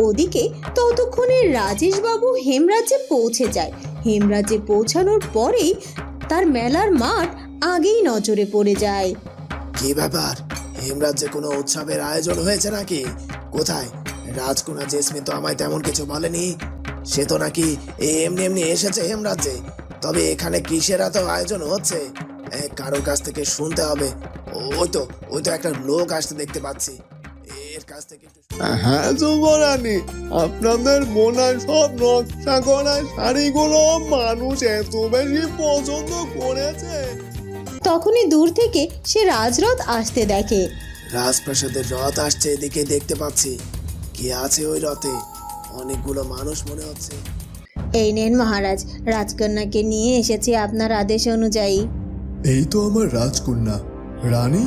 ওদিকে ততক্ষণে রাজেশ বাবু হেমরাজ্যে পৌঁছে যায়। হেমরাজ্যে পৌঁছানোর পরেই তার মেলার মাঠ আগেই নজরে পড়ে যায়। কি ব্যাপার? হেমরাজ্যে কোনো উৎসবের আয়োজন হয়েছে নাকি? কোথায়? রাজকুমার জেসমি তো আমায় তেমন কিছু বলেনি। সে তো নাকি এমনি এমনি এসেছে হেমরাজ্যে। তবে এখানে কিসের এত আয়োজন হচ্ছে? কারোর কাছ থেকে শুনতে হবে। ওই তো ওই তো একটা লোক আসতে দেখতে পাচ্ছি। কাছ থেকে হ্যাঁ যুবরানী আপনাদের বোনা সব নকশা করা শাড়িগুলো মানুষ এত বেশি পছন্দ করেছে। তখনই দূর থেকে সে রাজরথ আসতে দেখে। রাজপ্রাসাদের রথ আসছে এদিকে দেখতে পাচ্ছি। কি আছে ওই রথে? অনেকগুলো মানুষ মনে হচ্ছে। এই নেন মহারাজ রাজকন্যাকে নিয়ে এসেছি আপনার আদেশ অনুযায়ী। এই তো আমার রাজকন্যা। রানী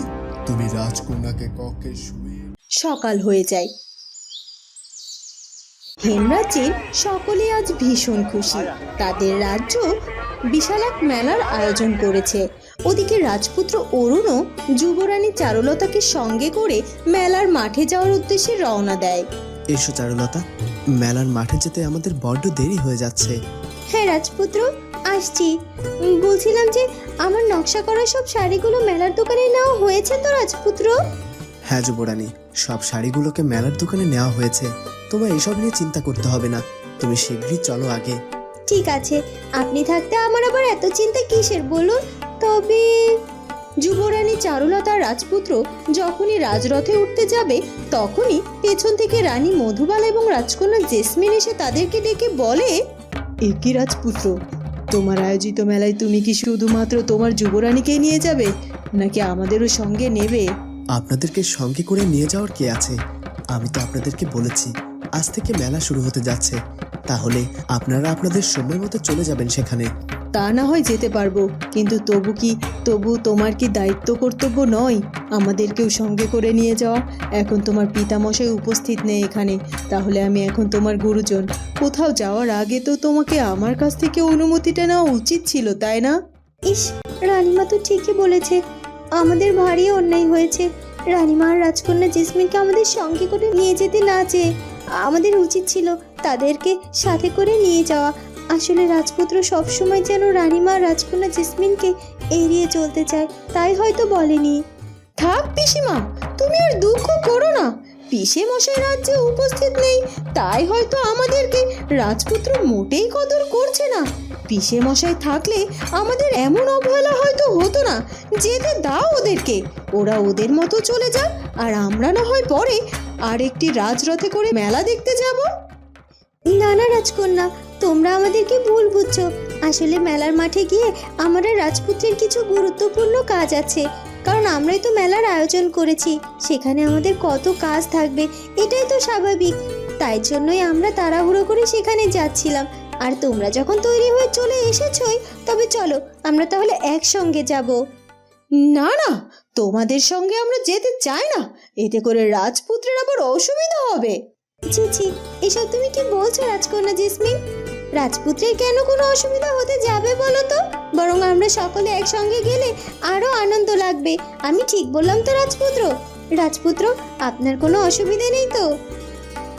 তুমি রাজকন্যাকে কক্ষে শুয়ে সকাল হয়ে যায়। হেমরাজ্যের সকলে আজ ভীষণ খুশি। তাদের রাজ্য বিশাল এক মেলার আয়োজন করেছে। ওদিকে রাজপুত্র অরুণও যুবরানী চারুলতাকে সঙ্গে করে মেলার মাঠে যাওয়ার উদ্দেশ্যে রওনা দেয়। এসো চারুলতা মেলার মাঠে যেতে আমাদের বড্ড দেরি হয়ে যাচ্ছে। হ্যাঁ রাজপুত্র আসছি। বলছিলাম যে আমার নকশা করা সব শাড়িগুলো মেলার দোকানে নেওয়া হয়েছে তো রাজপুত্র? হ্যাঁ যুবরানী সব শাড়িগুলোকে মেলার দোকানে নেওয়া হয়েছে। তোমার এসব নিয়ে চিন্তা করতে হবে না। তুমি শীঘ্রই চলো আগে। ঠিক আছে। আপনি থাকতে আমার আবার এত চিন্তা কিসের বলুন? তবে যুবরানী চারুলতা রাজপুত্র যখনই রাজরথে উঠতে যাবে তখনই পেছন থেকে রানী মধুবালা এবং রাজকন্যা জেসমিন এসে তাদেরকে ডেকে বলে একই রাজপুত্র? তোমার আয়োজিত মেলায় তুমি কি শুধুমাত্র তোমার যুবরানীকে নিয়ে যাবে? নাকি আমাদেরও সঙ্গে নেবে? আপনাদেরকে সঙ্গে করে নিয়ে যাওয়ার কে আছে? আমি তো আপনাদেরকে বলেছি আজ থেকে মেলা শুরু হতে যাচ্ছে। তাহলে আপনারা আপনাদের সময় মতো চলে যাবেন সেখানে। তা না হয় যেতে পারব কিন্তু তবু কি তবু তোমার কি দায়িত্ব কর্তব্য নয়? আমাদেরকেও সঙ্গে করে নিয়ে যাওয়া এখন তোমার পিতামশাই উপস্থিত নেই এখানে তাহলে আমি এখন তোমার গুরুজন। কোথাও যাওয়ার আগে তো তোমাকে আমার কাছ থেকে অনুমতিটা নেওয়া উচিত ছিল তাই না? ইস রানীমা তো ঠিকই বলেছে। আমাদের ভারী অন্যায় হয়েছে। রানীমা আর রাজকন্যা জেসমিনকে আমাদের সঙ্গে করে নিয়ে যেতে না চেয়ে আমাদের উচিত ছিল তাদেরকে সাথে করে নিয়ে যাওয়া। আসলে রাজপুত্র সবসময় যেন রানীমা রাজকন্যা জেসমিনকে এড়িয়ে চলতে চায়, তাই হয়তো বলেনি। থাক পিসিমা, তুমি আর দুঃখ করো না। পিসে মশাই রাজ্যে উপস্থিত নেই, তাই হয়তো আমাদেরকে রাজপুত্র মোটেই কদর করছে না। পিসে মশাই থাকলে আমাদের এমন অবহেলা হয়তো হতো না, যেতে দাও ওদেরকে। ওরা ওদের মতো চলে যাক, আর আমরা না হয় পরে আর একটি রাজরথে করে মেলা দেখতে যাব। না না, রাজকন্যা, তোমরা আমাদেরকে ভুল বুঝছ। আসলে মেলার মাঠে গিয়ে আমাদের রাজপুত্রের কিছু গুরুত্বপূর্ণ কাজ আছে। কারণ আমরাই তো মেলার আয়োজন করেছি। সেখানে আমাদের কত কাজ থাকবে এটাই তো স্বাভাবিক। তাই জন্যই আমরা তাড়াহুড়ো করে সেখানে যাচ্ছিলাম। আর তোমরা যখন তৈরি হয়ে চলে এসেছই তবে চলো আমরা তাহলে একসঙ্গে যাব। না না তোমাদের সঙ্গে আমরা যেতে চাই না। এতে করে রাজপুত্রের আবার অসুবিধা হবে। ছি ছি এসব তুমি কি বলছো রাজকন্যা জেসমিন? রাজপুত্রের কেন কোনো অসুবিধা হতে যাবে বলো তো? বরং আমরা সকলে একসঙ্গে গেলে আরও আনন্দ লাগবে। আমি ঠিক বললাম তো রাজপুত্র। রাজপুত্র আপনার কোনো অসুবিধা নেই তো?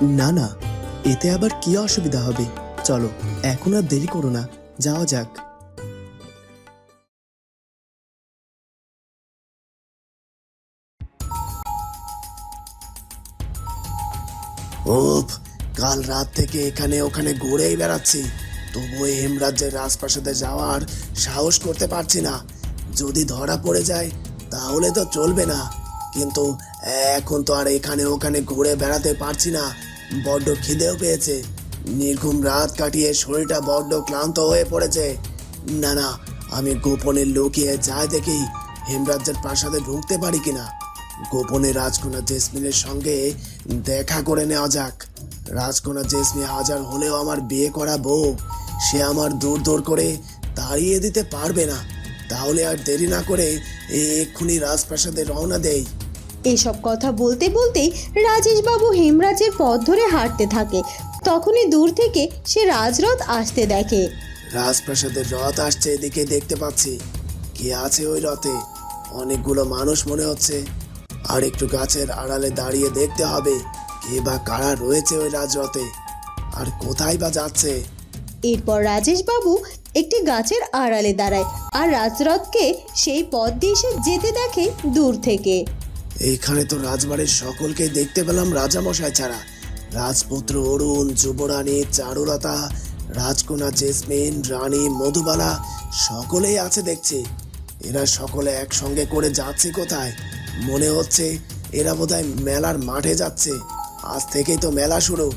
না না। এতে আবার কি অসুবিধা হবে? চলো এখন আর দেরি করো না। যাওয়া যাক। ওফ কাল রাত থেকে এখানে ওখানে ঘুরেই বেড়াচ্ছি। তবুও হেমরাজ্যের রাজপ্রাসাদে যাওয়ার সাহস করতে পারছি না। যদি ধরা পড়ে যায়, তাহলে তো চলবে না। কিন্তু এখন তো আর এখানে ওখানে ঘুরে বেড়াতে পারছি না। বড্ড খিদেও পেয়েছে। নির্ঘুম রাত কাটিয়ে শরীরটা বড্ড ক্লান্ত হয়ে পড়েছে। না না, আমি গোপনে লুকিয়ে যাই দেখি হেমরাজ্যের প্রাসাদে ঢুকতে পারি কিনা। গোপনে রাজকন্যা জেসমিনের সঙ্গে দেখা করে নেওয়া যাক। রাজকন্যা জেসমি হাজার হলেও আমার বিয়ে করা বউ সে আমার দূর দূর করে তাড়িয়ে দিতে পারবে না। তাহলে আর দেরি না করে এক্ষুনি রাজপ্রাসাদে রওনা দেই। এসব কথা বলতে বলতেই রাজেশ বাবু হেমরাজের পথ ধরে হাঁটতে থাকে। তখনই দূর থেকে সে রাজরথ আসতে দেখে। রাজপ্রাসাদের রথ আসছে এদিকে দেখতে পাচ্ছি। কে আছে ওই রথে? অনেকগুলো মানুষ মনে হচ্ছে। আর একটু গাছের আড়ালে দাঁড়িয়ে দেখতে হবে। কে বা কারা রয়েছে ওই রাজরথে? আর কোথায় বা যাচ্ছে? এরপর রাজেশ বাবু একটি গাছের আড়ালে দাঁড়ায় আর রাজরথকে সেই পথ দিয়ে সে যেতে দেখে দূর থেকে। এইখানে তো রাজবাড়ির সকলকে দেখতে পেলাম রাজামশাই ছাড়া। রাজপুত্র অরুণ যুবরানী চারুলতা রাজকন্যা জেসমিন রানী মধুবালা সকলেই আছে দেখছি। এরা সকলে একসঙ্গে করে যাচ্ছে কোথায়? মনে হচ্ছে এরা বোধহয় মেলার মাঠে যাচ্ছে। আজ থেকেই তো মেলা শুরু।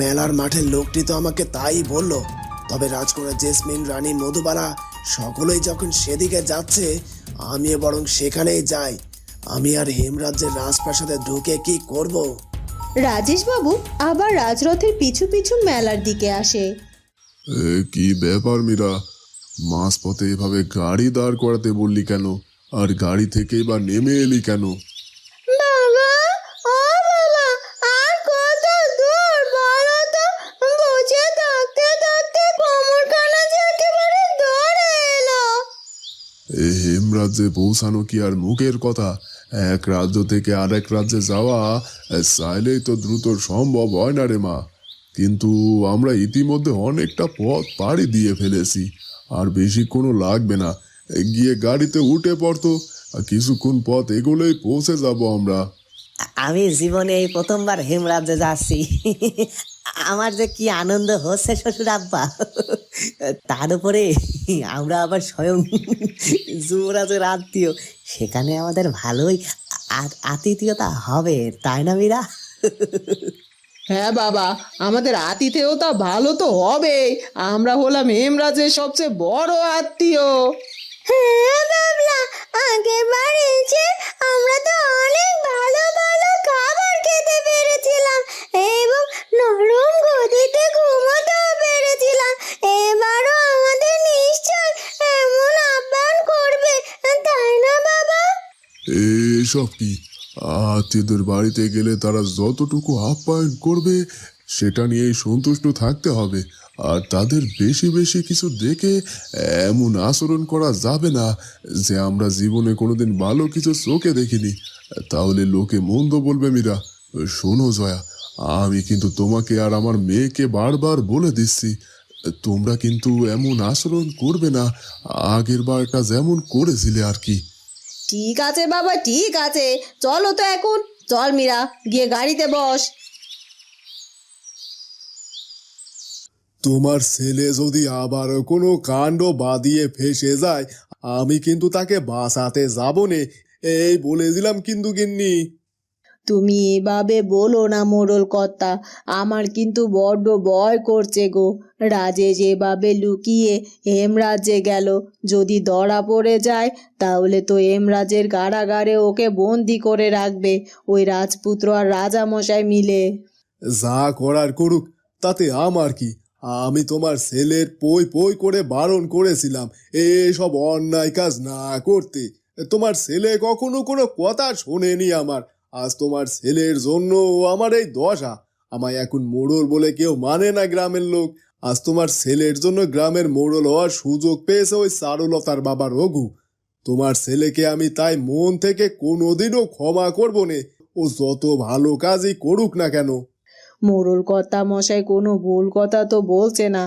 মেলার মাঠের লোকটি তো আমাকে তাই বলল তবে রাজকন্যা জেসমিন রানী মধুবালা সকলেই যখন সেদিকে যাচ্ছে আমিও বরং সেখানেই যাই। আমি আর হেমরাজ্যের রাজপ্রাসাদে ঢুকে কি করব। রাজেশ বাবু আবার রাজরথের পিছু পিছু মেলার দিকে আসে। এ কি ব্যাপার মীরা? মাঝপথে এভাবে গাড়ি দাঁড় করাতে বললি কেন? আর গাড়ি থেকেই বা নেমে এলি কেন বাবা ও বাবা আর কত দূর বলো তো বসে থাকতে থাকতে কোমরখানা যে একেবারে ধরে এলো হেমরাজ্যে পৌঁছানো কি আর মুখের কথা? এক রাজ্য থেকে আরেক রাজ্যে যাওয়া চাইলেই তো দ্রুত সম্ভব হয় না রে মা। কিন্তু আমরা ইতিমধ্যে অনেকটা পথ পাড়ি দিয়ে ফেলেছি, আর বেশি কোনো লাগবে না। গিয়ে গাড়িতে উঠে পড়তো কিছুক্ষণ পথ এগোলেই পৌঁছে যাব আমরা। আমি জীবনে এই প্রথমবার হেমরাজ্যে যাচ্ছি। আমার যে কি আনন্দ হচ্ছে শ্বশুর আব্বা। তার উপরে আমরা আবার স্বয়ং যুবরাজের আত্মীয়। সেখানে আমাদের ভালোই আতিথেয়তা হবে তাই না মীরা? হ্যাঁ বাবা আমাদের আতিথেয়তা ভালো তো হবে। আমরা হলাম হেমরাজের সবচেয়ে বড় আত্মীয়। হ্যাঁ বাবলা এসে আমরা তো অনেক ভালো ভালো খাবার খেতে পেরেছিলাম। এবং নরম গদিতে ঘুমোতেও পেরেছিলাম এবারও আমাদের নিশ্চয় এমন আপ্যায়ন করবে তাই না বাবা এসব কি? আত্মীয়দের বাড়িতে গেলে তারা যতটুকু আপ্যায়ন করবে, সেটা নিয়েই সন্তুষ্ট থাকতে হবে। আর তাদের বেশি বেশি কিছু দেখে এমন আচরণ করা যাবে না যে আমরা জীবনে কোনোদিন ভালো কিছু চোখে দেখিনি। তাহলে লোকে মন্দ বলবে মীরা। শোনো জয়া, আমি কিন্তু তোমাকে আর আমার মেয়েকে বারবার বলে দিচ্ছি। তোমরা কিন্তু এমন আচরণ করবে না। আগের বারটা যেমন করেছিলে আর কি। ঠিক আছে বাবা, ঠিক আছে। চলো তো এখন। চল মীরা, গিয়ে গাড়িতে বস। তোমার ছেলে যদি আবারও কোনো কাণ্ড বাদিয়ে ফেসে যায়, আমি কিন্তু তাকে বাঁচাতে যাব নে এই বলে দিলাম কিন্তু গিন্নি। তুমি এভাবে বলো না, মোড়ল কর্তা। আমার কিন্তু বড্ড ভয় করছে গো। রাজেশ এভাবে লুকিয়ে হেমরাজে গেল, যদি ধরা পড়ে যায়, তাহলে তো হেমরাজের কারাগারে ওকে বন্দি করে রাখবে, ওই রাজপুত্র আর রাজামশাই মিলে। যা করার করুক, তাতে আমার কি? আমি তোমার ছেলের পই পই করে বারণ করেছিলাম, এসব অন্যায় কাজ না করতে। তোমার ছেলে কখনো কোনো কথা শোনেনি আমার। আজ তোমার ছেলের জন্য আমার এই দশা। আমায় এখন মোড়ল বলে কেউ মানে না গ্রামের লোক। আজ তোমার ছেলের জন্য গ্রামের মোড়ল হওয়ার সুযোগ পেয়েছে ওই সারুলতার বাবা রঘু। তোমার ছেলেকে আমি তাই মন থেকে কোনোদিনও ক্ষমা করব নে। ও যত ভালো কাজই করুক না কেন। মোড়ল কর্তা মশাই, কোনো ভুল কথা তো বলছে না।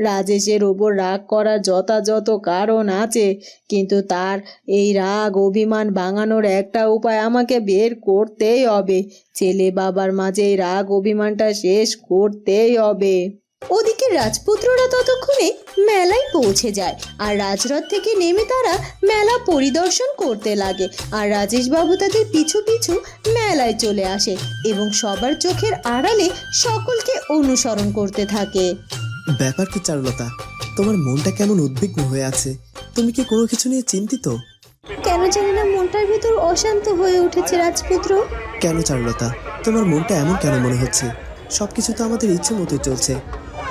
রাজেশের ওপর রাগ করার যথাযথ কারণ আছে, কিন্তু তার এই রাগ, অভিমান ভাঙানোর একটা উপায় আমাকে বের করতেই হবে। ছেলে বাবার মাঝে এই রাগ, অভিমানটা শেষ করতেই হবে। ওদিকে রাজপুত্ররা ততক্ষণে মেলায় পৌঁছে যায়, আর রাজরথ থেকে নেমে তারা মেলা পরিদর্শন করতে লাগে, আর রাজেশবাবু তাদের পিছু পিছু মেলায় চলে আসে এবং সবার চোখের আড়ালে সকলকে অনুসরণ করতে থাকে। ব্যাপার কি চারুলতা তোমার মনটা কেমন উদ্বিগ্ন হয়ে আছে? তুমি কি কোনো কিছু নিয়ে চিন্তিত? কেন জানি না মনটার ভিতর অশান্ত হয়ে উঠেছে রাজপুত্র। কেন চারুলতা তোমার মনটা এমন কেন মনে হচ্ছে? সবকিছু তো আমাদের ইচ্ছে মতোই চলছে।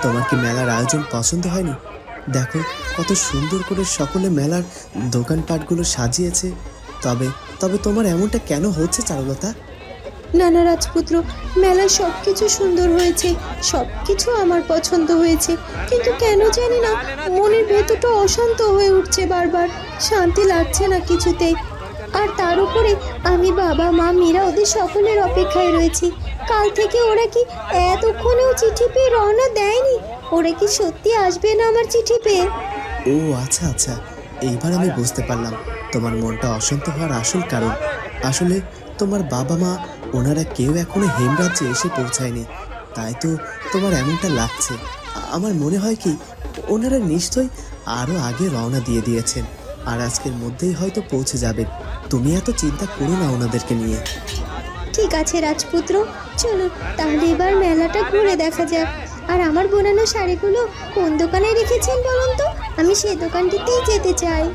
তোমার কি মেলার আয়োজন পছন্দ হয়নি? দেখো কত সুন্দর করে সকলে মেলার দোকানপাটগুলো সাজিয়েছে। তবে তবে তোমার এমনটা কেন হচ্ছে চারুলতা? না না রাজপুত্র, মেলায় সব কিছু সুন্দর হয়েছে সব কিছু আমার পছন্দ হয়েছে। কিন্তু কেন জানি না, মনের ভেতরটা অশান্ত হয়ে উঠছে বারবার, শান্তি লাগছে না কিছুতেই। আর তার উপরে আমি বাবা, মা মীরা ওদের সকলের অপেক্ষায় রয়েছি। কাল থেকে ওরা কি এতক্ষণেও চিঠি পেয়ে রওনা দেয়নি? ওরা কি সত্যি আসবে না আমার চিঠি পেয়ে? ও আচ্ছা আচ্ছা। এইবার আমি বুঝতে পারলাম, তোমার মনটা অশান্ত হওয়ার আসল কারণ। আসলে তোমার বাবা মা ওনারা কেউ এখনও হেমরাজ্যে এসে পৌঁছায়নি। তাই তো তোমার এমনটা লাগছে। আমার মনে হয় কি, ওনারা নিশ্চয়ই আরও আগে রওনা দিয়ে দিয়েছেন। আর আজকের মধ্যেই হয়তো পৌঁছে যাবেন তুমি এত চিন্তা করো না ওনাদেরকে নিয়ে। ঠিক আছে, রাজপুত্র। চলো, তাহলে এবার মেলাটা ঘুরে দেখা যাক। আর আমার বোনানো শাড়িগুলো কোন দোকানে রেখেছেন বলুন তো? আমি সেই দোকানটিতেই যেতে চাই।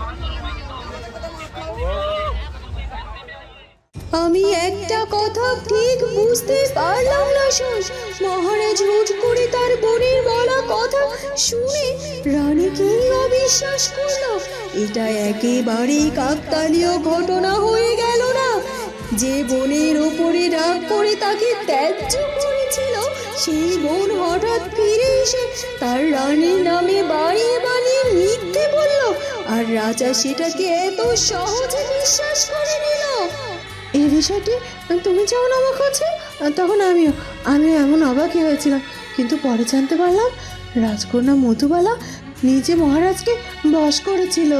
আমি একটা কথা ঠিক বুঝতে পারলাম না, শোন। মহারাজ হুট করে তার বোনের বলা কথা শুনে রানী রানীকেই অবিশ্বাস করল। এটা একেবারেই কাকতালীয় ঘটনা হয়ে গেল না। যে বোনের ওপরে রাগ করে তাকে ত্যায্য করেছিল, সেই বোন হঠাৎ ফিরে এসে তার রানীর নামে বাড়ি বানিয়ে মিথ্যে বলল। আর রাজা সেটাকে এত সহজে বিশ্বাস বিষয়টি তুমি যেমন অবাক হচ্ছে তখন আমিও আমি এমন অবাকই হয়েছিলাম। কিন্তু পরে জানতে পারলাম রাজকন্যা মধুবালা নিজে মহারাজকে বশ করেছিল।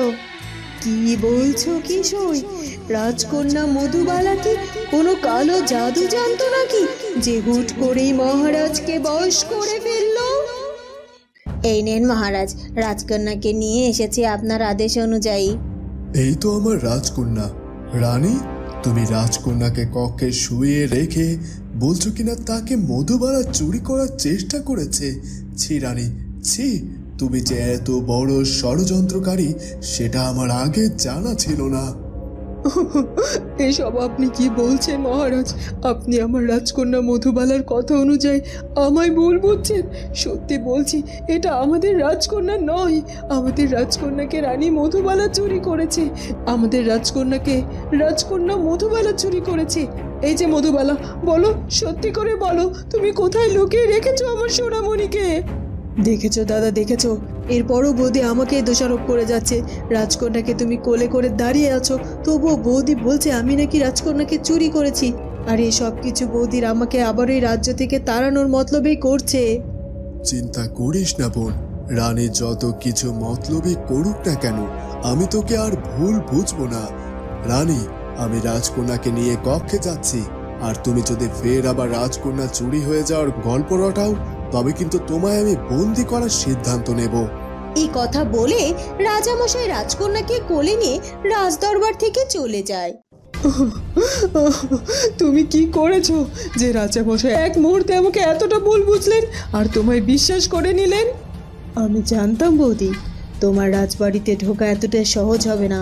কি বলছো কিশোর? রাজকন্যা মধুবালা কি কোনো কালো জাদু জানতো নাকি যে হুট করেই মহারাজকে বশ করে ফেলল? এই নেন মহারাজ রাজকন্যাকে নিয়ে এসেছি আপনার আদেশ অনুযায়ী। এই তো আমার রাজকন্যা। রানী তুমি রাজকন্যাকে কক্ষে শুয়ে রেখে বলছো কিনা তাকে মধুবালা চুরি করার চেষ্টা করেছে? ছি রানী, ছি, তুমি যে এত বড় ষড়যন্ত্রকারী, সেটা আমার আগে জানা ছিল না। এসব আপনি কি বলছেন, মহারাজ? আপনি আমার রাজকন্যা মধুবালার কথা অনুযায়ী আমায় ভুল বুঝছেন। সত্যি বলছি, এটা আমাদের রাজকন্যা নয়। আমাদের রাজকন্যাকে রানী মধুবালা চুরি করেছে। আমাদের রাজকন্যাকে রাজকন্যা মধুবালা চুরি করেছে। এই যে মধুবালা, বলো, সত্যি করে বলো, তুমি কোথায় লুকিয়ে রেখেছো আমার সোনামণিকে? দেখেছ, দাদা, দেখেছ? এরপরও বৌদি আমাকে দোষারোপ করে যাচ্ছে। রাজকন্যাকে তুমি কোলে করে দাঁড়িয়ে আছো, তবুও বৌদি বলছে, আমি নাকি রাজকন্যাকে চুরি করেছি। আর এই সব কিছু বৌদির আমাকে আবার এই রাজ্য থেকে তাড়ানোর মতলবেই করছে। চিন্তা করিস না, বোন। রানী যত কিছু মতলবই করুক না কেন, আমি তোকে আর ভুল বুঝব না। রানী, আমি রাজকন্যাকে নিয়ে কক্ষে যাচ্ছি। আর তুমি যদি ফের আবার রাজকন্যা চুরি হয়ে যাওয়ার গল্প রটাও তবে কিন্তু তোমায় আমি বন্দি করার সিদ্ধান্ত নেব। এই কথা বলে রাজামশাই রাজকন্যাকে কোলে নিয়ে রাজদরবার থেকে চলে যায়। তুমি কি করেছ যে রাজামশাই এক মুহূর্তে আমাকে এতটা ভুল বুঝলেন আর তোমায় বিশ্বাস করে নিলেন? আমি জানতাম বৌদি তোমার রাজবাড়িতে ঢোকা এতটা সহজ হবে না।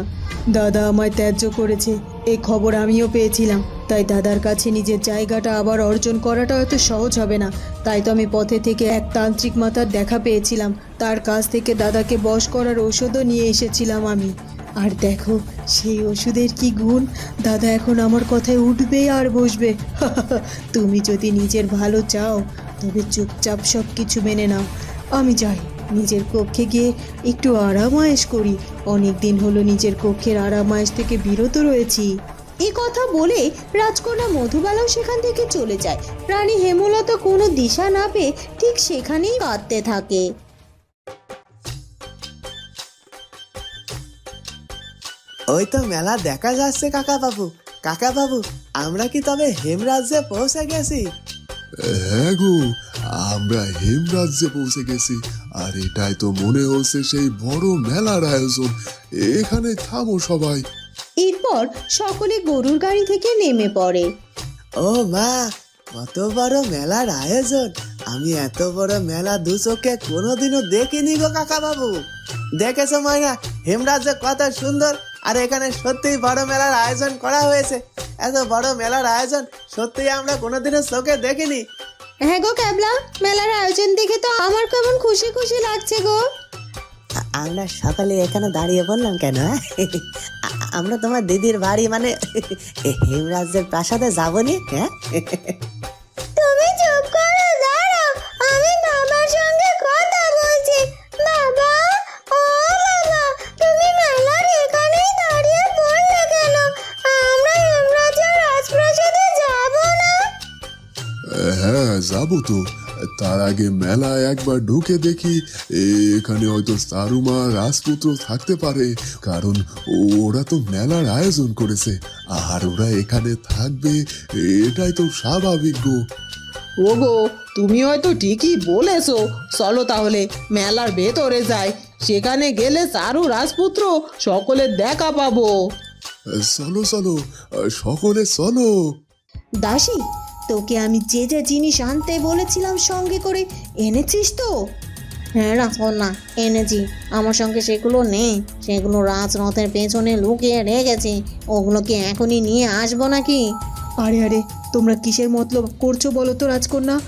দাদা আমায় ত্যায্য করেছে এই খবর আমিও পেয়েছিলাম। তাই দাদার কাছে নিজের জায়গাটা আবার অর্জন করাটা এত সহজ হবে না। তাই তো আমি পথে থেকে এক তান্ত্রিক মাতার দেখা পেয়েছিলাম। তার কাছ থেকে দাদাকে বশ করার ওষুধও নিয়ে এসেছিলাম আমি। আর দেখো, সেই ওষুধের কি গুণ? দাদা এখন আমার কথায় উঠবে আর বসবে। তুমি যদি নিজের ভালো চাও, তবে চুপচাপ সব কিছু মেনে নাও। আমি যাই। নিজের কক্ষে গিয়ে একটু আরামায়েশ করি। অনেক দিন হলো নিজের কক্ষের আরামায়েশ থেকে বিরত রয়েছি। এ কথা বলে রাজকন্যা মধুবালাও সেখান থেকে চলে যায়। রানী হেমলতা কোনো দিশা না পেয়ে ঠিক সেখানেই কাঁদতে থাকে। ওই তো মেলা দেখা যাচ্ছে কাকা বাবু কাকা বাবু আমরা কি তবে হেমরাজ্যে পৌঁছে গেছি? হ্যাঁ গো আমরা হেমরাজ্যে পৌঁছে গেছি। আর এটাই তো মনে হচ্ছে সেই বড় মেলার আয়োজন। এখানে থামো সবাই। এরপর সকলে গরুর গাড়ি থেকে নেমে পড়ে। ও মা কত বড় মেলার আয়োজন। আমি এত বড় মেলা দু চোখে কোনোদিনও দেখিনি গো কাকা বাবু দেখেছ মাইনা হেমরাজ্য কত সুন্দর। আর এখানে সত্যিই বড় মেলার আয়োজন করা হয়েছে। এত বড় মেলার আয়োজন সত্যিই আমরা কোনোদিনও চোখে দেখিনি। হ্যাঁ গো ক্যাবলা মেলার আয়োজন দেখে তো আমার কেমন খুশি খুশি লাগছে গো আমরা সকালে এখানে দাঁড়িয়ে বললাম কেন হ্যাঁ? আমরা তোমার দিদির বাড়ি মানে হেমরাজের প্রাসাদে যাবনি হ্যাঁ তুমি চুপ যাব তো তার আগে মেলায় একবার ঢুকে দেখি এখানে হয়তো সারুমা রাজপুত্র থাকতে পারে কারণ ওরা তো মেলার আয়োজন করেছে আর ওরা এখানে থাকবে এটাই তো স্বাভাবিক গো। ওগো তুমি হয়তো ঠিকই বলেছ। চলো তাহলে মেলার ভেতরে যাই সেখানে গেলে চারু রাজপুত্র সকলের দেখা পাবো। চলো চলো সকলে চলো। দাসী তোকে আমি যে যে জিনিস আনতে বলেছিলাম সঙ্গে করে এনেছিস তো? হ্যাঁ রাজকন্যা এনেছি। আমার সঙ্গে সেগুলো নেই। সেগুলো রাজরথের পেছনে লুকিয়ে রেখেছি। ওগুলো কি এখনই নিয়ে আসব নাকি? আরে আরে তোমরা কিসের মতলব করছ বলো তো রাজকন্যা?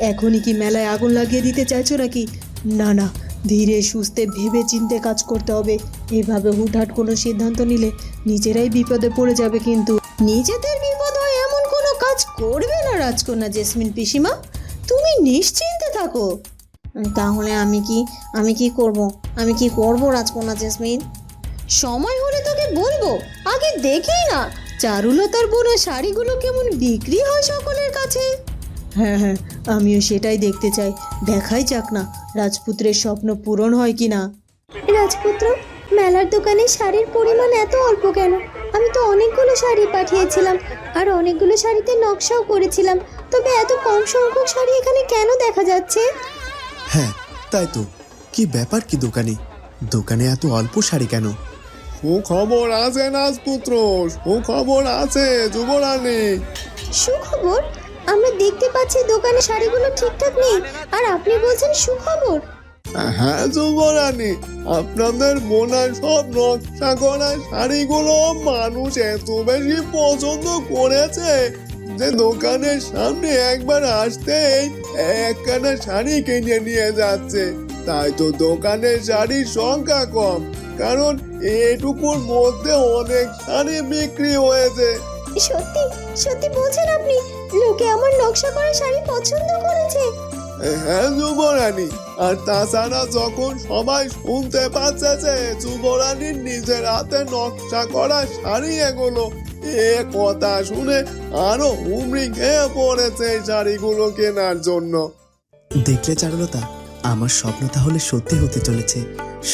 এখনই কি মেলায় আগুন লাগিয়ে দিতে চাইছো নাকি? না না ধীরে সুস্থে ভেবে চিনতে কাজ করতে হবে। এভাবে হুটহাট কোনো সিদ্ধান্ত নিলে নিজেরাই বিপদে পড়ে যাবে কিন্তু। নিজেদের কাজ করবে না রাজকন্যা জেসমিন পিসিমা? তুমি নিশ্চিন্তে থাকো। তাহলে আমি কি আমি কি করব? আমি কি করব রাজকন্যা জেসমিন? সময় হলে তোকে বলব, আগে দেখি না চারুলতার বোনা শাড়িগুলো কেমন বিক্রি হয় সকলের কাছে। হ্যাঁ হ্যাঁ আমিও সেটাই দেখতে চাই। দেখাই যাক না রাজপুত্রের স্বপ্ন পূরণ হয় কি না রাজপুত্র, মেলার দোকানে শাড়ির পরিমাণ এত অল্প কেন? আমি তো অনেকগুলো শাড়ি পাঠিয়েছিলাম আর অনেকগুলো শাড়িতে নকশাও করেছিলাম। তবে এত কম সংখ্যক শাড়ি এখানে কেন দেখা যাচ্ছে? হ্যাঁ তাই তো। কি ব্যাপার কি দোকানে? দোকানে এত অল্প শাড়ি কেন? ও খবর আছে রাজপুত্র খবর আছে যুবরানী। সুখবর? আমরা দেখতে পাচ্ছি দোকানে শাড়িগুলো ঠিকঠাক নেই। আর আপনি বলছেন সুখবর? হ্যাঁ যুবরানী, আপনাদের বোনা সব নকশা করা শাড়িগুলো মানুষ এত বেশি পছন্দ করেছে যে দোকানের সামনে একবার আসতেই একখানা শাড়ি কিনে নিয়ে যাচ্ছে। তাই তো দোকানের শাড়ির সংখ্যা কম, কারণ এটুকুর মধ্যে অনেক শাড়ি বিক্রি হয়েছে। সত্যি সত্যি বলছেন আপনি, লোকে আমার নকশা করা শাড়ি পছন্দ করেছে। হ্যাঁ যুবরানী। আর তাছাড়া যখন সবাই শুনতে পাচ্ছে যে যুবরানীর নিজের হাতে নকশা করা শাড়ি এগুলো, এ কথা শুনে আরও হুমড়ি খেয়ে পড়েছে এই শাড়িগুলো কেনার জন্য। দেখলে চারুলতা, আমার স্বপ্ন তাহলে সত্যি হতে চলেছে।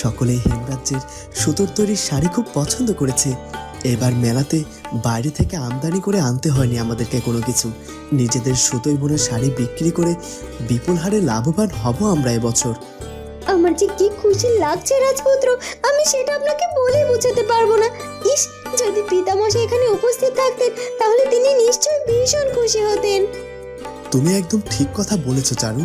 সকলে হেমরাজ্যের সুতোর তৈরির শাড়ি খুব পছন্দ করেছে। এবার মেলাতে বাইরে থেকে আমদানি করে আনতে হয়নি আমাদেরকে কোনো কিছু। নিজেদের সুতোই বোনা শাড়ি বিক্রি করে বিপুল হারে লাভবান হব আমরা এবছর। আমার যে কি খুশি লাগছে রাজপুত্র আমি সেটা আপনাকে বলে বোঝাতে পারব না। ইস যদি পিতামশাই এখানে উপস্থিত থাকতেন তাহলে তিনি নিশ্চয়ই ভীষণ খুশি হতেন। তুমি একদম ঠিক কথা বলেছ চারু।